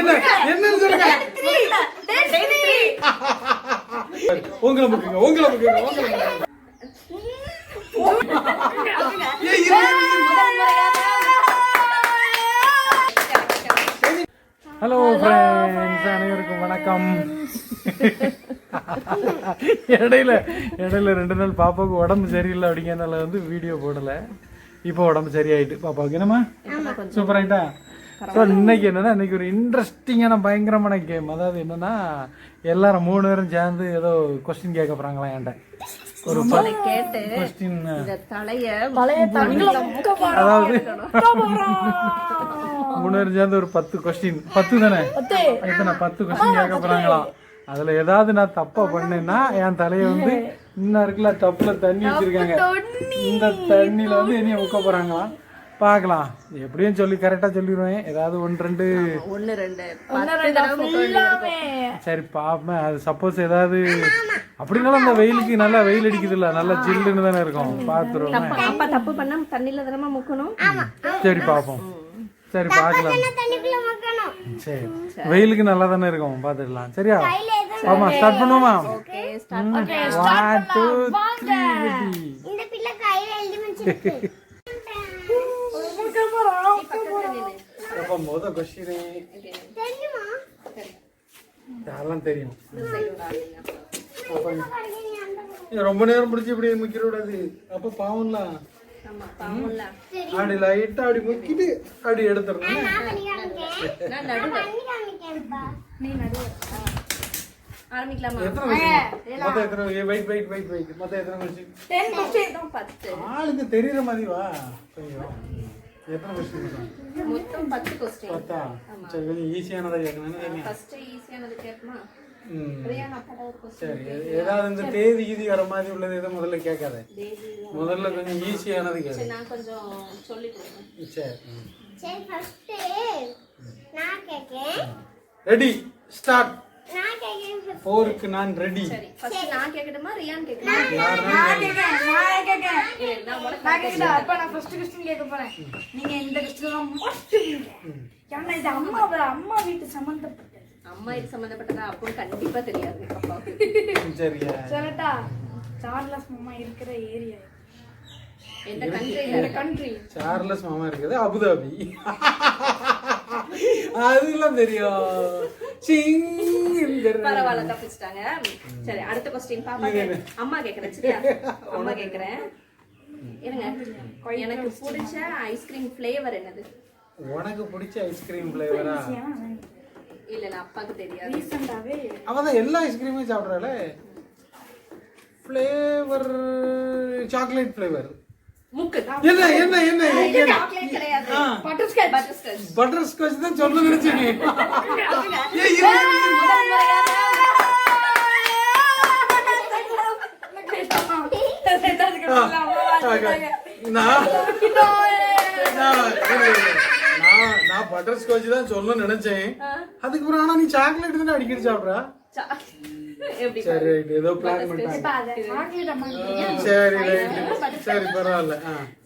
என்ன? என்னன்னு சொல்லுங்க? உங்களை முக்குங்க முக்குங்க. ஹலோ ஃப்ரெண்ட்ஸ் அனைவருக்கும் வணக்கம். இடையில இடையில ரெண்டு நாள் பாப்பாவுக்கு உடம்பு சரியில்லை அப்படிங்கிறனால வந்து வீடியோ போடல. இப்போ உடம்பு சரியாயிட்டு பாப்பாவுக்கு என்னம்மா? சூப்பர் ஆயிட்டா? ஸோ இன்னைக்கு என்னன்னா இன்னைக்கு ஒரு இன்ட்ரெஸ்டிங்கான பயங்கரமான கேம் அதாவது என்னன்னா எல்லாரும் மூணு பேரும் சேர்ந்து ஏதோ கொஸ்டின் கேட்க போறாங்களா என்கிட்ட. ஒரு கேட்டு கொஸ்டின் இந்த தலைய அதாவது மூணு பேரும் சேர்ந்து ஒரு பத்து கொஸ்டின் பத்து தானே? எத்தனை? பத்து கொஸ்டின் கேட்க போறாங்களாம் அதுல ஏதாவது நான் தப்பா பண்ணேன்னா என் தலைய வந்து இன்னும் இருக்குல்ல தப்புல தண்ணி வச்சிருக்காங்க. இந்த தண்ணியில வந்து என்னைய முக்க போறாங்களாம் பார்க்கலாம். எப்படியும் சொல்லி கரெக்டா சொல்லிடுவேன் ஏதாவது ஒன்று ரெண்டு. ஒண்ணு ரெண்டு. சரி பாப்பேன் அது சப்போஸ் ஏதாவது அப்படின்னாலும் அந்த வெயிலுக்கு நல்லா வெயில் அடிக்குது இல்ல நல்லா ஜில்லுன்னு தானே இருக்கும். பார்த்துருவோம் அப்ப தப்பு பண்ணா தண்ணியில தானே முக்கணும்? சரி பார்ப்போம் சரி பார்க்கலாம். சரி. வெயிலுக்கு நல்லா தானே இருக்கும். பார்த்துக்கலாம் சரியா? ஆமா ஸ்டார்ட் பண்ணுவோமா? Okay start one two three question தெரியுமா? யாரெல்லாம் தெரியும்? ரொம்ப நேரம் பிடிச்சி இப்படி முக்கிற கூடாது அப்ப பாவம்ல. அப்படி லைட்டா அப்படி முக்கிட்டு அப்படி எடுத்துடணும். ஆளுக்கு தெரியுற மாதிரி வா. ஐயோ. எத்தனை கொஸ்டின் மொத்தம் பத்து கொஸ்டின் சரி கொஞ்சம் ஈஸியானதா கேட்கணும் ஃபர்ஸ்ட் ஈஸியானது சரி ஏதாவது இந்த தேதி கீதி வர மாதிரி உள்ளது எதை முதல்ல கேட்காத. முதல்ல கொஞ்சம் ஈஸியானது கேட்கு சரி நான் கொஞ்சம் சொல்லி கொடுங்க சரி ம். சரி ஃபர்ஸ்ட் நான் கேட்கேன் ரெடி ஸ்டார்ட் போருக்கு நான் ரெடி சரி ஃபர்ஸ்ட் நான் ரியான் நான் அப்ப நான் first question கேட்க போறேன். நீங்க இந்த. ஏன்னா இது அம்மா அம்மா வீட்டு சம்பந்தப்பட்டது. அம்மா இது சம்பந்தப்பட்டதா? அப்போ கண்டிப்பா தெரியாது. அப்பாவுக்கு சரியா? சொல்லட்டா சார்லஸ் மாமா இருக்கிற ஏரியா எந்த கண்ட்ரில கண்ட்ரி சார்லஸ் மாமா இருக்குது அபுதாபி. அதெல்லாம் தெரியும். சிங்கிள் பரவாயில்ல தப்பிச்சிட்டாங்க. சரி அடுத்த கொஸ்டின் பாப்பா அம்மா கேக்குறேன் சரியா அம்மா கேக்குறேன் இருங்க. எனக்கு பிடிச்ச ஐஸ்கிரீம் ஃப்ளேவர் என்னது? உனக்கு பிடிச்ச ஐஸ்கிரீம் ஃப்ளேவரா இல்ல இல்ல அப்பாக்கு தெரியாது. ரீசெண்டாவே அவன் தான் எல்லா ஐஸ்கிரீமும் சாப்பிட்றாளே. ஃப்ளேவர் சாக்லேட் ஃப்ளேவர் முக்கு. என்ன என்ன என்ன பட்டர்ஸ்காட்ச் பட்டர்ஸ்காட்ச் பட்டர் ஸ்காட்ச் தான் சொல்ல நினைச்சேன் ஏய், இரு, இரு, இரு. முதல் முறையாக நான் நான் பட்டர் ஸ்காட்ச் தான் சொல்ல நினைச்சேன் அதுக்கு அப்புறம் ஆனா நீ சாக்லேட் தானே அடிக்கடி சாப்பிட்றா சரி ரைட் ஏதோ பிளான் பண்ணிட்டாங்க சரி ரைட் சரி பரவாயில்ல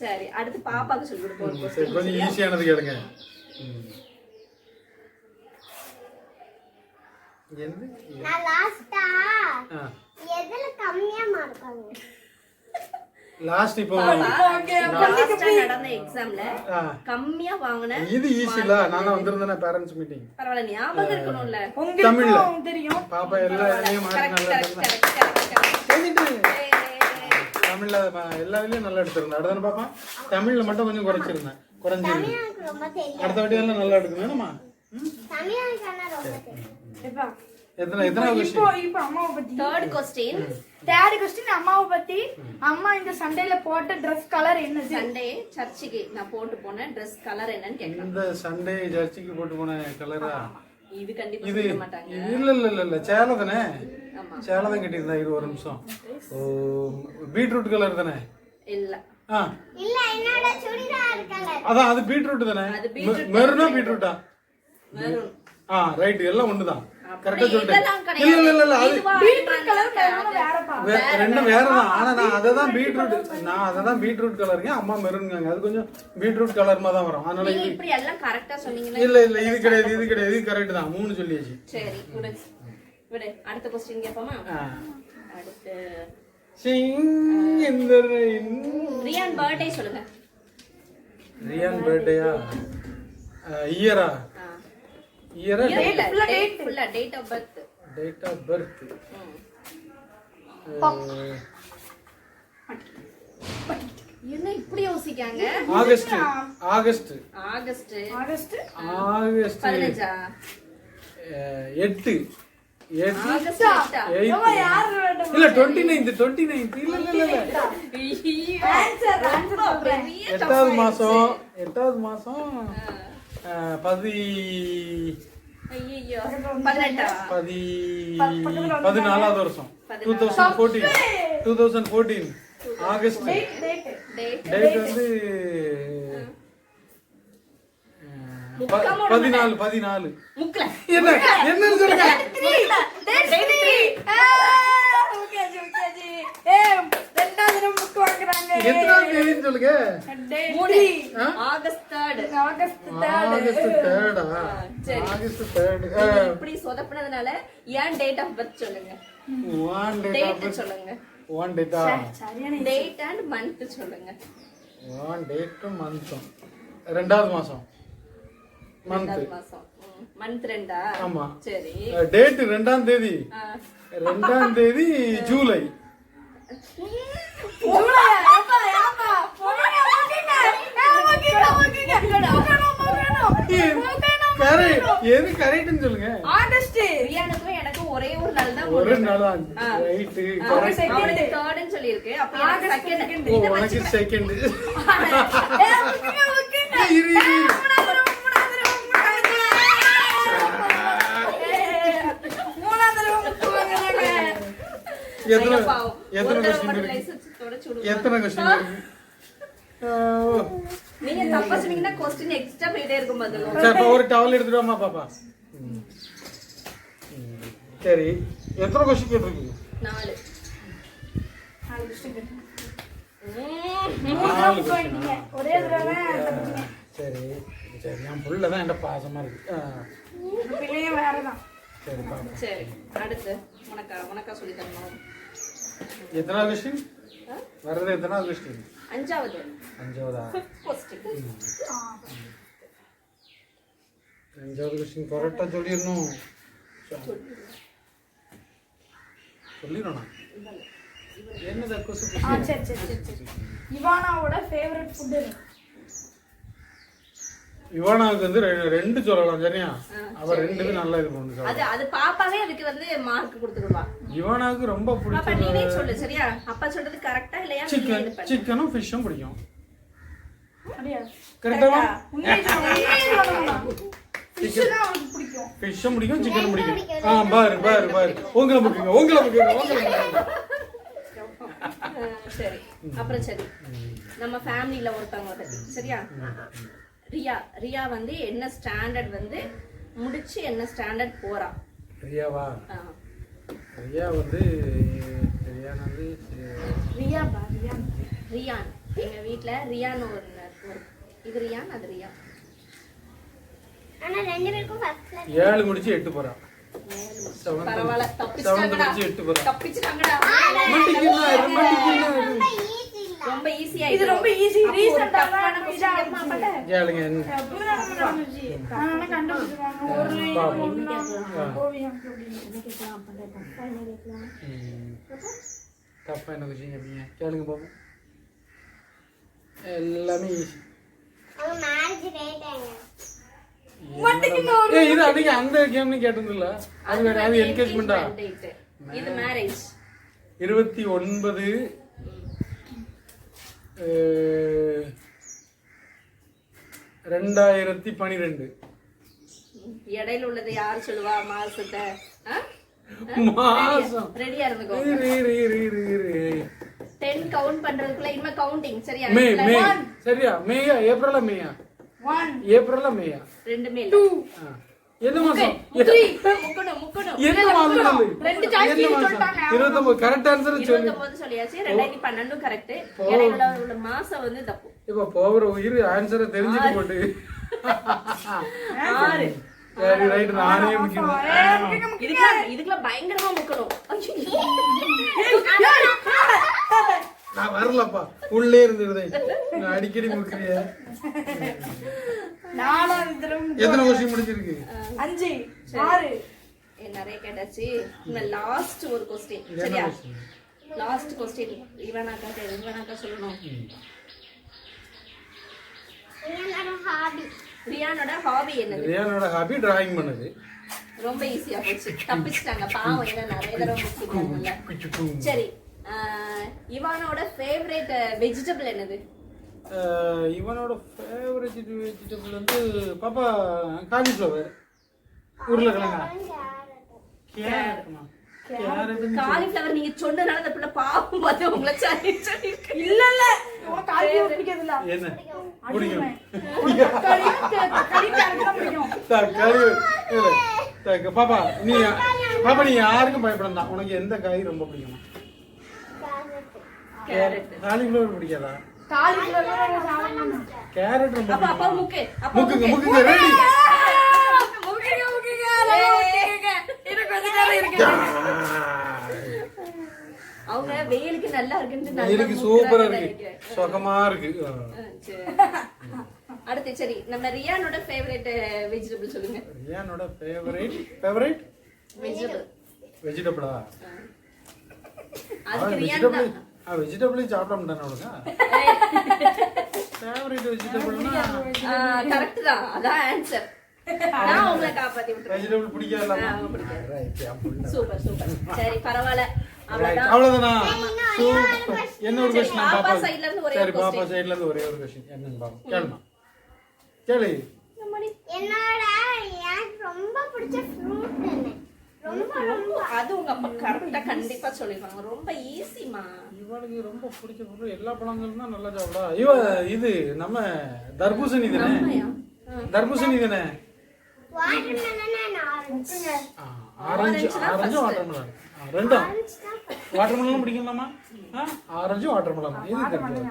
சரி அடுத்து பாப்பாக்கு சொல்லி கொடுப்போம் சரி கொஞ்சம் ஈஸியானது கேளுங்க ம். என்னது நான் லாஸ்டா ஆ எதுல கம்மியா மார்க் வாங்குவேன் லாஸ்ட் இப்போ லாஸ்டா நடந்த எக்ஸாம்ல ஆ. கம்மியா வாங்கின இது ஈஸில நானும் வந்திருந்தேன் பேரண்ட்ஸ் மீட்டிங் பரவாயில்ல ஞாபகம் இருக்கணும்ல. தமிழ்ல. தெரியும். பாப்பா எல்லா இதுலயும் மார்க் கரெக்ட் நல்லா கரெக்ட் எடுத்திருந்தா கரெக்ட் கரெக்ட் தமிழ்ல ம- எல்லா இதுலயும் நல்லா எடுத்திருந்தேன். அடுத்த பாப்பா? தமிழ்ல மட்டும் கொஞ்சம் குறைச்சிருந்தேன். குறைஞ்சிருந்தேன் எனக்கு ரொம்ப தெரியும் அடுத்த வாட்டி எல்லாம் நல்லா எடுக்கணும். எத்தனை எத்தனை இப்போ கொஸ்டின் இப்போ அம்மாவை பத்தி. தேர்ட் கொஸ்டின் தேர்ட் கொஸ்டின் அம்மாவை பத்தி. அம்மா இந்த சண்டேல போட்ட Dress கலர் என்னது? சண்டே சர்ச்சுக்கு நான் போட்டு போன Dress கலர் என்னன்னு கேக்குறேன் இந்த சண்டே சர்ச்சுக்கு போட்டு போன கலரா இது கண்டிப்பா இது சொல்ல மாட்டாங்க. இது இல்ல இல்ல இல்ல இல்ல. சேலை தானே? ஆமா. சேலை தான் கட்டியிருந்தா இரு ஒரு நிமிஷம். ஓ பீட்ரூட் கலர் தானே? இல்ல. ஆ. இல்ல என்னோட சுடிதார் கலர் அதான் அது பீட்ரூட் தானே? அது beetroot மெருனா பீட்ரூட்டா மெரூன். ஆ ரைட் எல்லாம் ஒண்ணுதான். கரெக்டா சொல்லிட்டேன். இல்ல. இல்ல இல்ல அது ரெண்டும் வேற தான் ஆனா நான் அதை தான் பீட்ரூட் நான் அதை தான் பீட்ரூட் கலருங்க அம்மா மெருனுங்க அது கொஞ்சம் பீட்ரூட் கலர் தான் வரும். அதனால நீங்க இது இப்படி எல்லாம் கரெக்டா சொன்னீங்கன்னா இல்ல இல்ல இது கிடையாது இது கிடையாது இது கரெக்ட் தான். மூணு சொல்லியாச்சு. சரி விடு. விடு. அடுத்த கொஸ்டின் கேட்போமா ஆ. அடுத்து சிங் இந்த ரியான் பர்த்டே சொல்லுங்க. ரியான் பர்த்டேயா? இயரா. இயரா இல்ல, date. full ஆ, date of birth. Date of birth. என்ன இப்படி யோசிக்காங்க August August August August August பதினஞ்சா? அஹ், எட்டு. இல்ல டுவெண்ட்டி நைன்த் டுவெண்ட்டி நைன்த் இல்ல இல்ல. இல்ல எட்டாவது மாசம் எட்டாவது மாசம். பதி பதி பதினாலாவது வருஷம். Two thousand fourteen two thousand fourteen August date வந்து பதினாலு பதினாலு. என்ன? என்னன்னு சொல்லுங்க. வாங்குறாங்க எத்தனாவது தேதின்னு சொல்லுங்க? August August August. ஆகஸ்ட் இப்படி சொதப்பினதுனால ஏன் டேட் ஆஃப் பர்த் சொல்லுங்க? ஒன் டேட் ஆஃப் சொல்லுங்க. ஒன் சரியான டேட் அண்ட் மந்த் சொல்லுங்க. ஒன் டேட் மந்த் ரெண்டாவது மாசம். மந்த் மாசம். மந்த் ரெண்டா? ஆமா. சரி. டேட் ரெண்டாம் தேதி. ரெண்டாம் தேதி ஜூலை. எது கரெக்ட்னு சொல்லுங்க. ஆகஸ்ட் ரியானுக்கும் எனக்கும் ஒரே ஒரு நாள் தான் ஒரு நாள் தான் அப்ப எனக்கு செகண்ட் செகண்ட் ஓகே ஓகே இரு இரு இரு. எத்தனை எத்தனை கொஸ்டின் இருக்கு? எத்தனை கொஸ்டின் இருக்கு? ஆ, ஓ. நீங்க தப்பா சொன்னீங்கன்னா கொஸ்டின் எக்ஸ்ட்ரா போயிட்டே இருக்கும் பதில் சரி இப்ப ஒரு டவல் எடுத்துட்டு வாமா பாப்பா. சரி எத்தனை கொஸ்டின் கேட்டிருக்கீங்க? நாலு. நாலு கொஸ்டின் ஒரே தடவை தப்பிச்சிங்க. சரி சரி என் புள்ள தான் என்கிட்ட பாசமா இருக்கு. ஆ, பிள்ளையும் வேறதான். சரி சரி அடுத்து. உனக்கா உனக்கா சொல்லி தரணும். எத்தனாவது கொஸ்டின் ஆ? வர்றது எத்தனாவது கொஸ்டின் அஞ்சாவது அஞ்சாவதா கொஸ்டின் அஞ்சாவது கொஸ்டின் கரெக்டா சொல்லிடணும் சொல்லிடணும் என்னது கொசு ஆ சரி சரி சரி சரி இவானாவோட ஃபேவரட் ஃபுட் யுவனாவுக்கு வந்து ரெண்டு சொல்லலாம் சரியா? அவ ரெண்டு இது நல்லா இது பண்ணு அது அது பாப்பாவே அதுக்கு வந்து மார்க் கொடுத்துருவா யுவனாவுக்கு ரொம்ப பாப்பா பிடிச்ச நீனே சொல்லு சரியா? அப்பா சொல்றது கரெக்டா இல்லையா? நீ சிக்கன். சிக்கனும் ஃபிஷ்ஷும் பிடிக்கும். கரெக்டாவா உண்மையை சொல்லணுமா? பிடிக்கும். ஃபிஷ்ஷும் பிடிக்கும் சிக்கனும் பிடிக்கும். ஆ பாரு பாரு பாரு. உங்களை பிடிக்குங்க உங்களை பிடிக்குங்க உங்களை சரி. அப்புறம் சரி. நம்ம ஃபேமிலியில ஒருத்தவங்க சரியா? ரியா ரியா வந்து என்ன ஸ்டாண்டர்ட் வந்து முடிச்சு என்ன ஸ்டாண்டர்ட் போறா. ரியாவா. ரியா வந்து ரியா வந்து ரியா பா ரியா. ரியான். எங்க வீட்ல ரியான்னு ஒரு இது ரியான் அது ரியா. ஆனா ரெண்டு பேருக்கும் ஃபர்ஸ்ட்ல ஏழு முடிச்சு எட்டு போறா. பரவாயில்ல. தப்பிச்சிட்டாங்கடா. தப்பிச்சிட்டாங்கடா. ஈஸி ரொம்ப ஈஸியா இது ரொம்ப. Recent ஆ தான் இதா கேளுங்க. தப்பா என்ன கொஸ்டின் கேட்பீங்க கேளுங்க பாப்போம் எல்லாமே ஏய், இது அன்னைக்கு அந்த கேம்னு கேட்டதில்ல அது வேற அது என்கேஜ்மெண்டா date. இது மேரேஜ் இருபத்தி ஒன்பது ரெண்டாயிரத்தி பனிரெண்டு. இடையில உள்ளது யார் சொல்லுவா? மாசத்தை மாசம். ரெடியா இருந்துக்கோ. இரு, இரு, இரு, இரு, இரு. டென் கவுண்ட் பண்றதுக்குள்ள இனிமே கவுண்டிங் சரியா? மே மே. சரியா? மேயா ஏப்ரலா மேயா? One, ஏப்ரலா மேயா? ரெண்டுமே ஆ. என்ன மாசம் என்ன மாசம்? ரெண்டு? சொல்லிட்டாங்க. இருபத்தொன்பது கரெக்ட் ஆன்சர் சொல்லு சொல்லியாச்சு ரெண்டாயிரத்தி பன்னெண்டும் கரெக்ட் இடையில உள்ள மாசம் வந்து தப்பு இப்ப போகிற உயிர் ஆன்சரை போட்டு ஆறு சரி ரைட் நானே முக்கியம் இதுக்கெல்லாம் இதுக்கெல்லாம் பயங்கரமா முக்கணும் நான் வரலப்பா. உள்ளே இருந்துருதே நான் அடிக்கடி முக்கிய எத்தனை வருஷம் முடிஞ்சிருக்கு? அஞ்சு. ஆறு. நிறைய கேட்டாச்சு. லாஸ்ட் ஒரு கொஸ்டின் என்ன சரியா? லாஸ்ட் கொஸ்டின் இவனாக்கா இவனாக்கா சொல்லணும். ரியானோட ஹாபி என்னது? ரியானோட ஹாபி டிராயிங் பண்ணுது. ரொம்ப ஈஸியா போச்சு. தப்பிச்சிட்டாங்க. பாவம் ஏன்னா நிறைய தடவை சரி. இவானோட ஃபேவரட் வெஜிடபிள் என்னது? இவனோட ஃபேவரட் வெஜிடபிள் வந்து பாப்பா காலிஃப்ளவர் உருளைக்கிழங்கா. கேரட்டுமா கேரட் காலிஃபிளவர் நீங்க சொன்னதுனால அந்த பிள்ளை பாவம் பார்த்து உங்களை சரி சொல்லி இல்ல இல்ல பிடிக்கிறது இல்ல என்ன? பிடிக்கும். தக்காளி தக்காளி கேரட் தான் பிடிக்கும். தக்காளி இல்ல, தக்க- பாப்பா நீ பாப்பா நீ யாருக்கும் பயப்படலாம் உனக்கு எந்த காய் ரொம்ப பிடிக்குமா? காலிஃப்ளவர் பிடிக்காதா? கேரட் முக்கு. முக்குங்க முக்குங்க ரெடி. அவங்க வெயிலுக்கு நல்லா இருக்குன்னு முக்குறாங்க சூப்பரா இருக்கு. சுகமா இருக்கு. அடுத்து சரி நம்ம ரியானோட ஃபேவரட் வெஜிடபிள் சொல்லுங்க. ரியானோட ஃபேவரட் ஃபேவரட் வெஜிடபிள் வெஜிடபிளா அதுக்கு ரியான் வெஜிடபிள் தான் ஆ வெஜிடபிள் சாப்பிட மாட்டானே அவளுங்க ஃபேவரட் வெஜிடபிள்னா கரெக்ட் தான். அதான் ஆன்சர் நான் உங்களை காப்பாத்தி விட்டுறேன். வெஜிடபிள் பிடிக்காதா ஆ, அவங்க பிடிக்காது. ரைட் அப்படின்னா சூப்பர் சூப்பர். சரி பரவாயில்ல. அவ்வளவுதான். என்ன ஒரு சரி, கொஸ்டின் பாப்பா பாப்பா side ல இருந்து ஒரே சரி ஒரு பாப்பா question. சைடுல இருந்து ஒரே ஒரு கொஸ்டின் என்னன்னு பாப்போம். கேளுமா. கேளு. என்னோட எனக்கு ரொம்ப பிடிச்ச ஃப்ரூட் என்ன ரொம்ப ரொம்ப அது உங்க அப்பா கரெக்டா கண்டிப்பா சொல்லிருவாங்க. ரொம்ப ஈஸிமா இவளுக்கு ரொம்ப பிடிச்ச பொருள் எல்லா பழங்களும் தான் நல்லா சாப்பிடா இவ இது நம்ம தர்பூசணி தானே? தர்பூசணி தானே? ஆரஞ்சு ஆ, ஆரஞ்சு ஆரஞ்சு வாட்டர் மெலன் ரெண்டும் வாட்டர் மெலன் பிடிக்கலாமா ஆரஞ்சு வாட்டர் மெலன் இது தெரிஞ்சு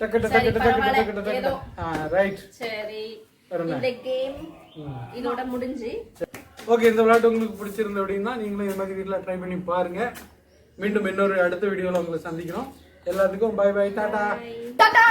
டக்கு டக்கு டக்கு டக்கு. டக்கு டக்கு ரைட் சரி? இந்த கேம் இதோட முடிஞ்சு. ஓகே இந்த விளையாட்டு உங்களுக்கு பிடிச்சிருந்து அப்படின்னா நீங்களும் இது மாதிரி வீட்டில் ட்ரை பண்ணி பாருங்க. மீண்டும் இன்னொரு அடுத்த வீடியோவில் உங்களை சந்திக்கிறோம். எல்லாத்துக்கும் பை பை டாடா. டாடா.